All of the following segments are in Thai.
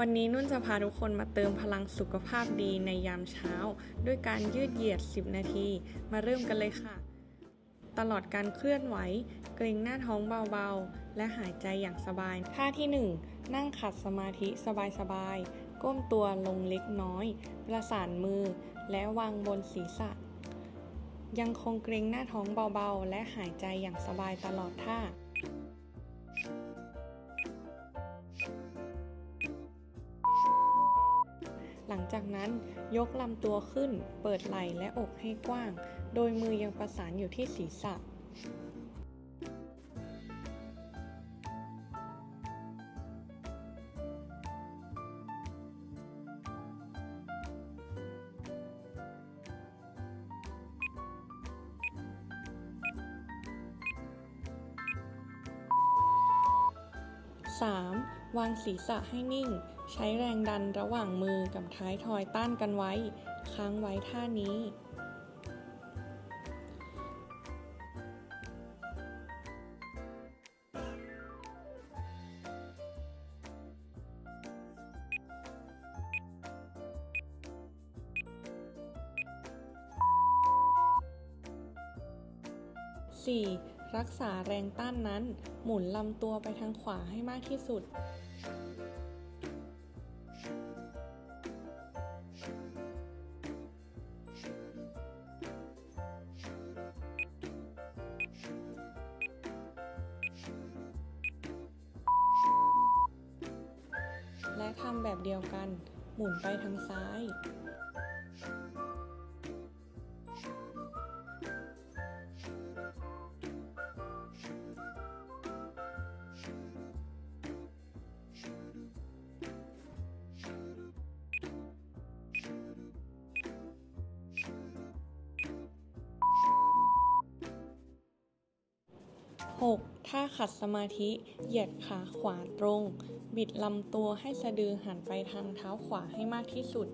วันนี้นุ่นจะพาทุกคนมาเติมพลังสุขภาพดีในยามเช้า ด้วยการยืดเหยียด 10 นาที มาเริ่มกันเลยค่ะ ตลอดการเคลื่อนไหว เกรงหน้าท้องเบาๆ และหายใจอย่างสบาย ท่าที่ 1 นั่งขัดสมาธิสบายๆ ก้มตัวลงเล็กน้อย ประสานมือ และวางบนศีรษะ ยังคงเกรงหน้าท้องเบาๆ และหายใจอย่างสบายตลอดท่า หลังจากนั้นยกลำตัวขึ้น เปิดไหล่และอกให้กว้าง โดยมือยังประสานอยู่ที่ศีรษะ 3. วางศีรษะให้นิ่ง ใช้แรงดันระหว่างมือกับท้ายทอยต้านกันไว้ ค้างไว้ท่านี้ 4. รักษาแรงต้านนั้น หมุนลำตัวไปทางขวาให้มากที่สุด และทำแบบเดียวกัน หมุนไปทางซ้าย 6. ท่าขัดสมาธิ เหยียดขาขวาตรง บิดลำตัวให้สะดือหันไปทางเท้าขวาให้มากที่สุด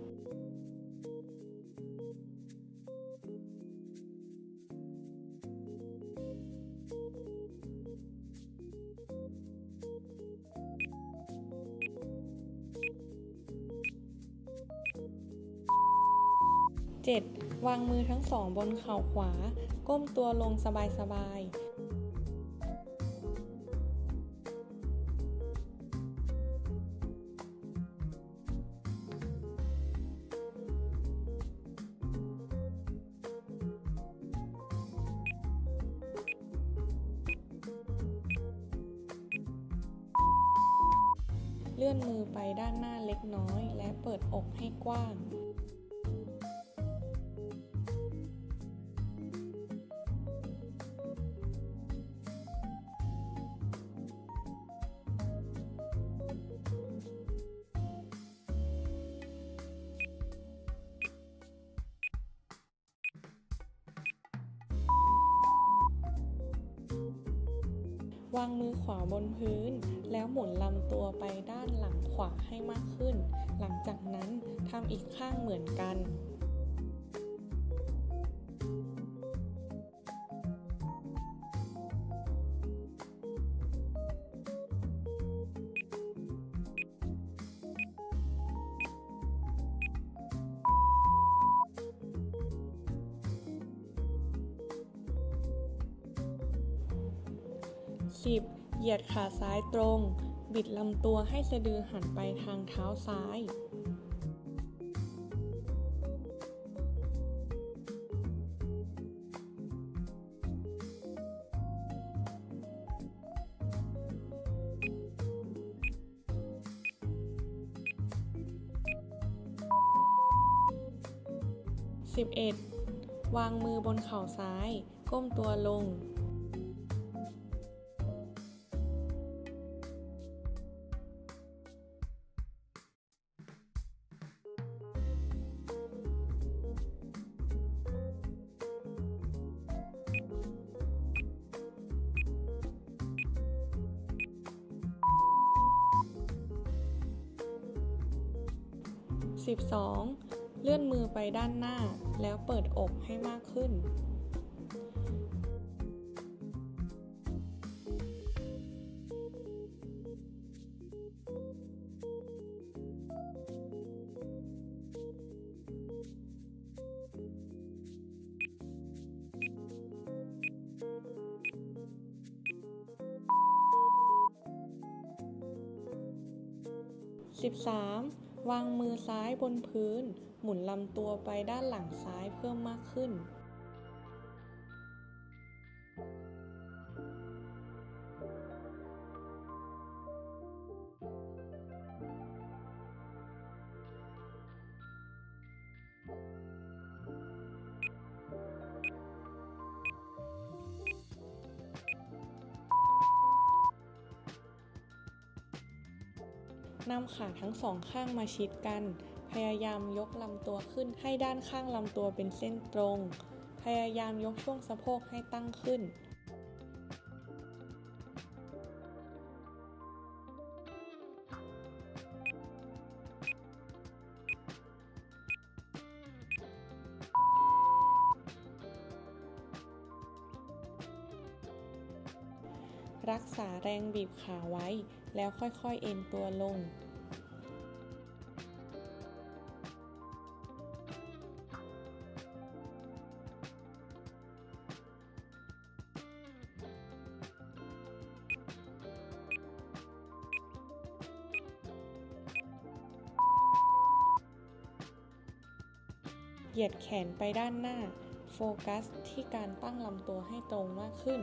7. วางมือทั้งสองบนเข่าขวา ก้มตัวลงสบายๆ เลื่อนมือไปด้านหน้าเล็กน้อย และเปิดอกให้กว้าง วางมือขวาบนพื้น แล้วหมุนลำตัวไปด้านหลังขวาให้มากขึ้น หลังจากนั้นทำอีกข้างเหมือนกัน 10. เหยียดขาซ้ายตรง บิดลำตัวให้สะดือหันไปทางเท้าซ้าย 11. วางมือบนเข่าซ้าย ก้มตัวลง 12. เลื่อนมือไปด้านหน้าแล้วเปิดอกให้มากขึ้น 13. วางมือซ้ายบนพื้น หมุนลำตัวไปด้านหลังซ้ายเพิ่มมากขึ้น นำขาทั้งสองข้างมาชิดกัน พยายามยกลำตัวขึ้นให้ด้านข้างลำตัวเป็นเส้นตรง พยายามยกช่วงสะโพกให้ตั้งขึ้น บีบขาไว้ แล้วค่อยๆเอ็นตัวลง เหยียดแขนไปด้านหน้า โฟกัสที่การตั้งลำตัวให้ตรงมากขึ้น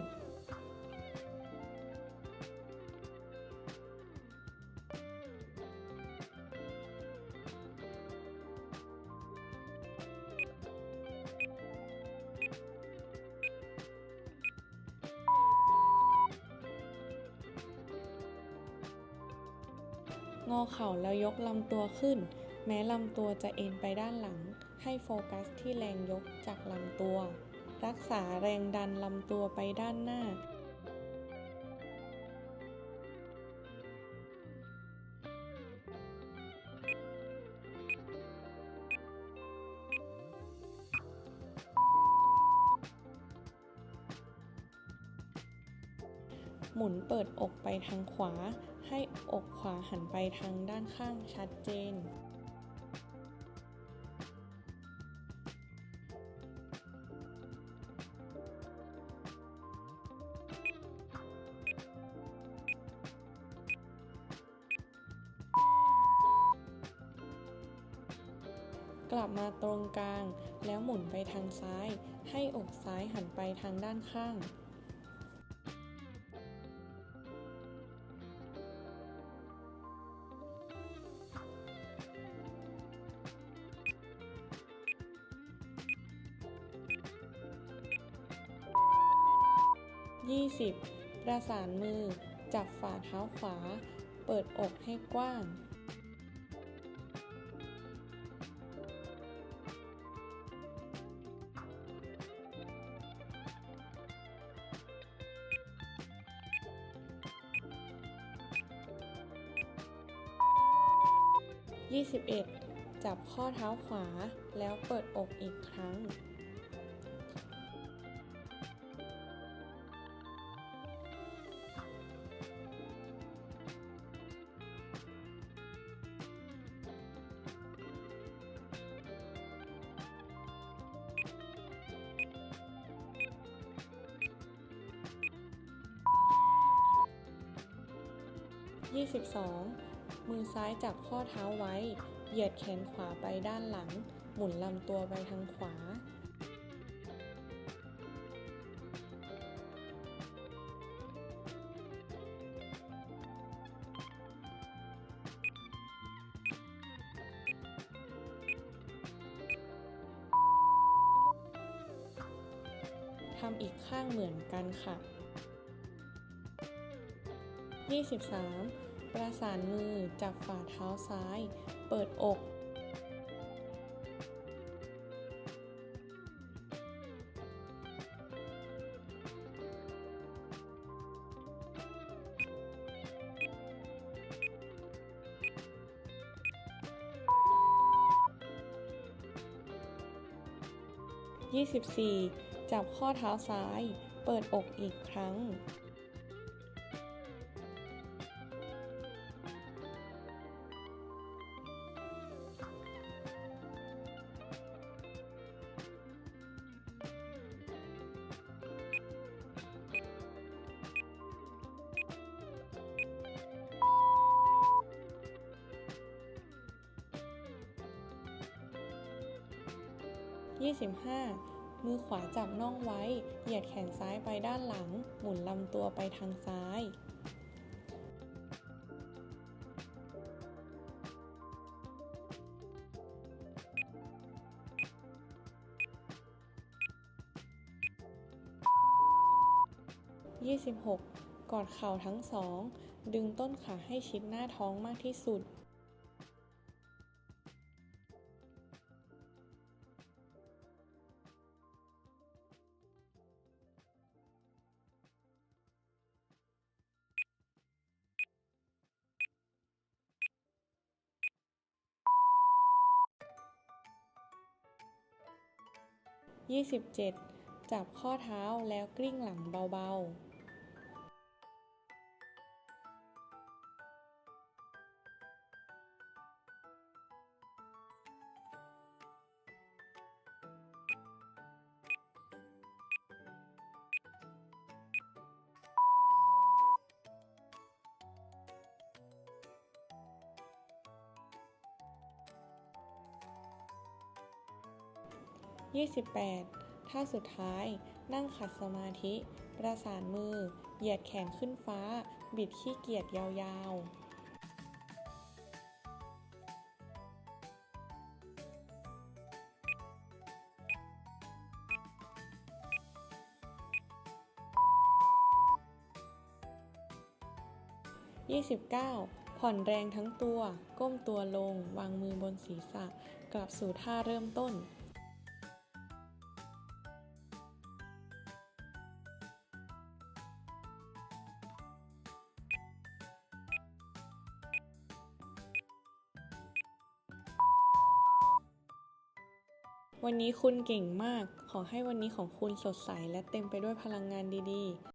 งอเข่าแล้วยกลำตัวขึ้น แม้ลำตัวจะเอ็นไปด้านหลัง ให้โฟกัสที่แรงยกจากลำตัว รักษาแรงดันลำตัวไปด้านหน้า หมุนเปิดอกไปทางขวา ให้อกขวาหันไปทางด้านข้างชัดเจน กลับมาตรงกลางแล้วหมุนไปทางซ้าย ให้อกซ้ายหันไปทางด้านข้าง 20. ประสานมือ จับฝ่าเท้าขวา เปิดอกให้กว้าง 21. จับข้อเท้าขวาแล้วเปิดอกอีกครั้ง 22. มือซ้ายจับข้อเท้าไว้ เหยียดแขนขวาไปด้านหลัง หมุนลำตัวไปทางขวา ทำอีกข้างเหมือนกันค่ะ 23. ประสานมือจับฝ่าเท้าซ้าย เปิดอก 24. จับข้อเท้าซ้าย เปิดอกอีกครั้ง 25 มือขวาจับน่องไว้ เหยียดแขนซ้ายไปด้านหลัง หมุนลำตัวไปทางซ้าย 26 กอดเข่าทั้งสอง ดึงต้นขาให้ชิดหน้าท้องมากที่สุด 27 จับข้อเท้าแล้วกลิ้งหลังเบาๆ 28 ท่าสุดท้าย นั่งขัดสมาธิ ประสานมือ เหยียดแขนขึ้นฟ้า บิดขี้เกียจยาวๆ29 ผ่อนแรงทั้งตัว ก้มตัวลง วางมือบนศีรษะ กลับสู่ท่าเริ่มต้น วันนี้คุณเก่งมาก ขอให้วันนี้ของคุณสดใสและเต็มไปด้วยพลังงานดีๆ